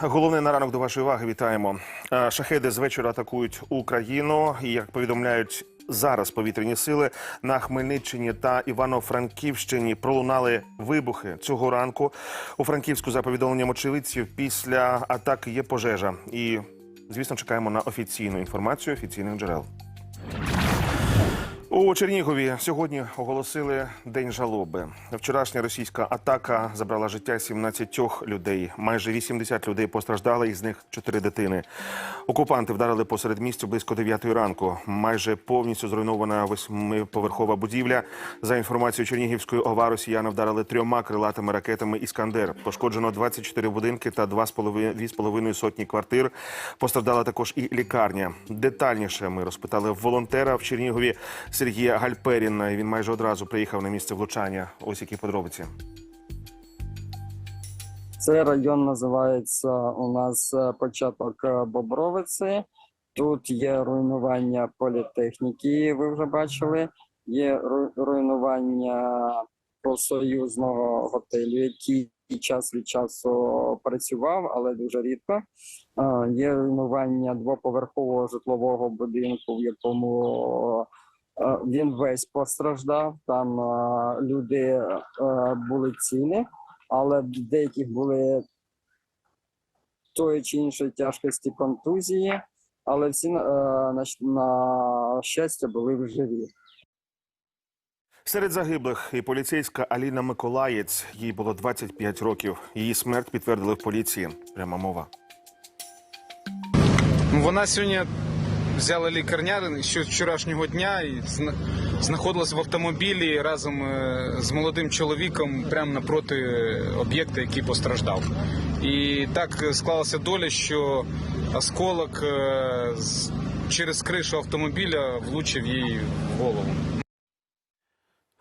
Головне на ранок до вашої уваги. Вітаємо. Е, Шахеди з вечора атакують Україну. І як повідомляють зараз повітряні сили на Хмельниччині та Івано-Франківщині пролунали вибухи цього ранку. У Франківську за повідомленням очевидців після атаки є пожежа. І звісно, чекаємо на офіційну інформацію офіційних джерел. У Чернігові сьогодні оголосили день жалоби. Вчорашня російська атака забрала життя 17 людей. Майже 80 людей постраждали, із них 4 дитини. Окупанти вдарили посеред місця близько 9 ранку. Майже повністю зруйнована восьмиповерхова будівля. За інформацією Чернігівської ОВА, росіяни вдарили трьома крилатими ракетами Іскандер. Пошкоджено 24 будинки та 2,5 2,5 сотні квартир. Постраждала також і лікарня. Детальніше ми розпитали волонтера в Чернігові Сергія Гальперіна. Він майже одразу приїхав на місце влучання. Ось які подробиці. Цей район називається у нас е, початок е, Бобровиці. Тут є руйнування політехніки, ви вже бачили. Є руйнування профсоюзного готелю, який час від часу працював, але дуже рідко. Е, Є руйнування двоповерхового житлового будинку, в якому він весь постраждав. Там е, люди е, були цілі але в деяких були тої чи іншої тяжкості контузії, але всі е, на, на щастя були живі. Серед загиблих і поліцейська Аліна Миколаєць. Їй було 25 років. Її смерть підтвердили в поліції. Пряма мова. Вона сьогодні взяла лікарняни ще вчорашнього дня і зна- знаходилась в автомобілі разом е, з молодим чоловіком прямо напроти об'єкта, який постраждав. І так склалася доля, що осколок е, через кришу автомобіля влучив їй в голову.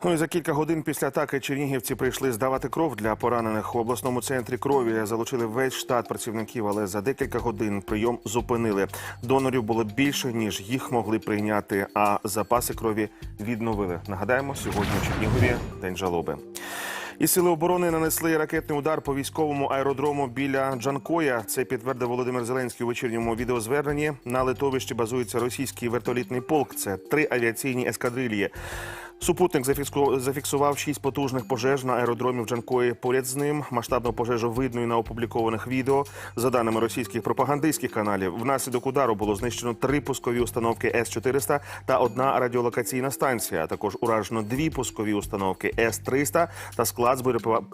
Ну і за кілька годин після атаки чернігівці прийшли здавати кров для поранених у обласному центрі крові. Залучили весь штат працівників, але за декілька годин прийом зупинили. Донорів було більше ніж їх могли прийняти. А запаси крові відновили. Нагадаємо, сьогодні у Чернігові день жалоби. І сили оборони нанесли ракетний удар по військовому аеродрому біля Джанкоя. Це підтвердив Володимир Зеленський у вечірньому відеозверненні. На литовищі базується російський вертолітний полк. Це три авіаційні ескадрильї. Супутник зафіксу- зафіксував шість потужних пожеж на аеродромі в Джанкої. Поряд з ним масштабну пожежу видно і на опублікованих відео. За даними російських пропагандистських каналів, внаслідок удару було знищено три пускові установки С-400 та одна радіолокаційна станція. А також уражено дві пускові установки С-300 та склад з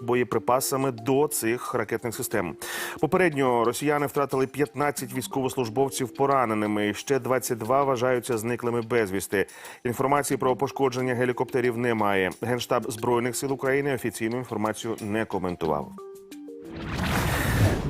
боєприпасами до цих ракетних систем. Попередньо росіяни втратили 15 військовослужбовців пораненими. Ще 22 вважаються зниклими безвісти. Інформації про пошкодження гелікоптерів немає. Генштаб збройних сил України офіційну інформацію не коментував.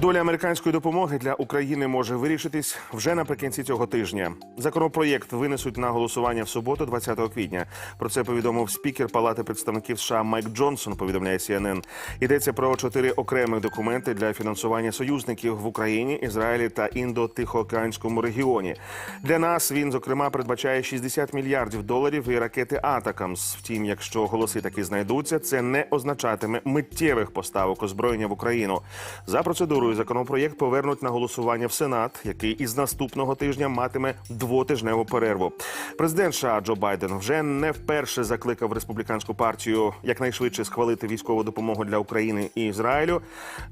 Доля американської допомоги для України може вирішитись вже наприкінці цього тижня. Законопроєкт винесуть на голосування в суботу, 20 квітня. Про це повідомив спікер Палати представників США Майк Джонсон. Повідомляє CNN. Йдеться про чотири окремих документи для фінансування союзників в Україні, Ізраїлі та індо-тихоокеанському регіоні. Для нас він зокрема передбачає 60 мільярдів доларів і ракети Атакамс. Втім, якщо голоси таки знайдуться, це не означатиме миттєвих поставок озброєння в Україну. За процедурою законопроєкт повернуть на голосування в Сенат, який із наступного тижня матиме двотижневу перерву. Президент США Джо Байден вже не вперше закликав республіканську партію якнайшвидше схвалити військову допомогу для України і Ізраїлю.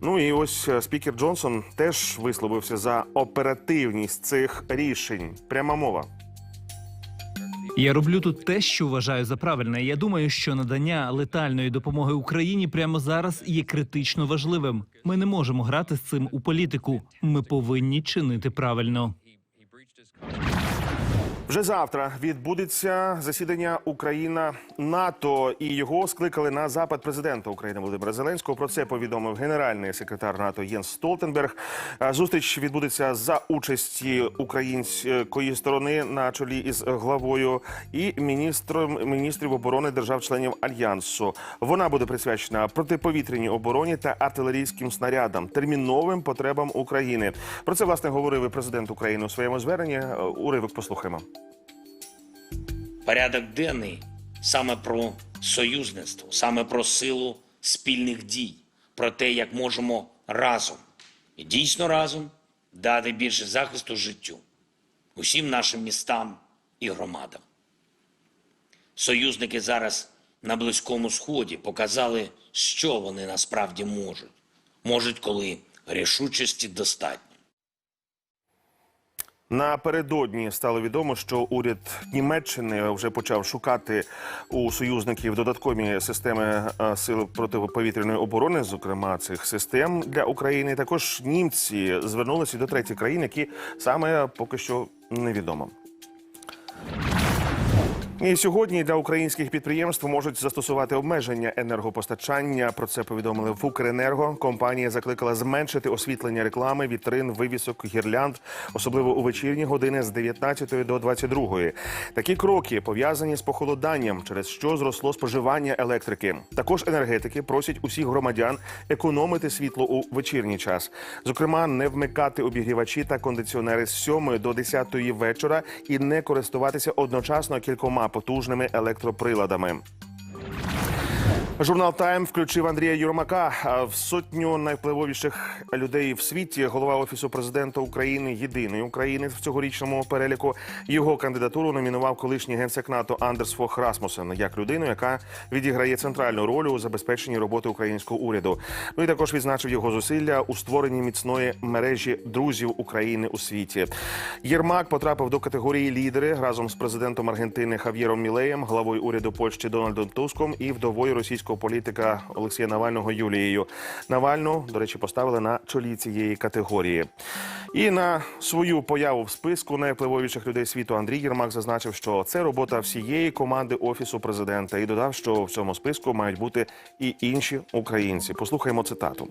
Ну і ось е, спікер Джонсон теж висловився за оперативність цих рішень. Пряма мова. Я роблю тут те, що вважаю за правильне. Я думаю, що надання летальної допомоги Україні прямо зараз є критично важливим. Ми не можемо грати з цим у політику. Ми повинні чинити правильно. Вже завтра відбудеться засідання Україна НАТО, і його скликали на запад президента України Володимира Зеленського. Про це повідомив генеральний секретар НАТО Єнс Столтенберг. Зустріч відбудеться за участі української сторони на чолі із главою і міністром міністрів оборони держав-членів альянсу. Вона буде присвячена протиповітряній обороні та артилерійським снарядам, терміновим потребам України. Про це власне говорив і президент України у своєму зверненні. Уривок послухаємо. Порядок денний саме про союзництво, саме про силу спільних дій, про те, як можемо разом і дійсно разом дати більше захисту життю усім нашим містам і громадам. Союзники зараз на Близькому Сході показали, що вони насправді можуть. Можуть, коли рішучості достатньо. Напередодні стало відомо, що уряд Німеччини вже почав шукати у союзників додаткові системи е, сил протиповітряної оборони, зокрема цих систем для України. Також німці звернулися до третіх країн, які саме поки що невідомо. І сьогодні для українських підприємств можуть застосувати обмеження енергопостачання. Про це повідомили в Укренерго. Компанія закликала зменшити освітлення реклами, вітрин, вивісок, гірлянд, особливо у вечірні години з 19 до 22. Такі кроки пов'язані з похолоданням, через що зросло споживання електрики. Також енергетики просять усіх громадян економити світло у вечірній час. Зокрема, не вмикати обігрівачі та кондиціонери з 7 до 10 вечора і не користуватися одночасно кількома потужними електроприладами. Журнал Тайм включив Андрія Юрмака в сотню найвпливовіших людей в світі. Голова офісу президента України, єдиний українець в цьогорічному переліку. Його кандидатуру номінував колишній генсек НАТО Андерс Фох Расмусен як людину, яка відіграє центральну роль у забезпеченні роботи українського уряду. Ну і також відзначив його зусилля у створенні міцної мережі друзів України у світі. Єрмак потрапив до категорії лідери разом з президентом Аргентини Хав'єром Мілеєм, главою уряду Польщі Дональдом Туском і вдовою російського політика Олексія Навального Юлією. Навальну, до речі, поставили на чолі цієї категорії. І на свою появу в списку найвпливовіших людей світу Андрій Єрмак зазначив, що це робота всієї команди офісу президента, і додав, що в цьому списку мають бути і інші українці. Послухаймо цитату.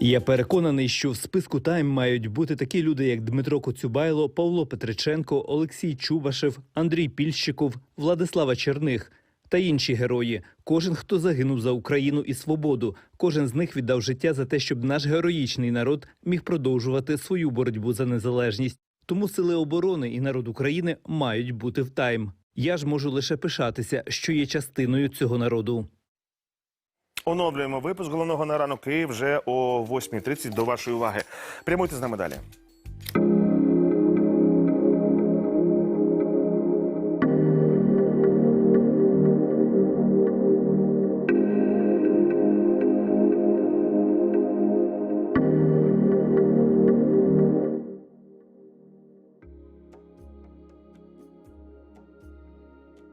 Я переконаний, що в списку тайм мають бути такі люди, як Дмитро Коцюбайло, Павло Петриченко, Олексій Чубашев, Андрій Пільщиков, Владислава Черних та інші герої. Кожен, хто загинув за Україну і свободу, кожен з них віддав життя за те, щоб наш героїчний народ міг продовжувати свою боротьбу за незалежність. Тому сили оборони і народ України мають бути в тайм. Я ж можу лише пишатися, що є частиною цього народу. Оновлюємо випуск головного на ранок Київ вже о 8.30 до вашої уваги. Прямуйте з нами далі.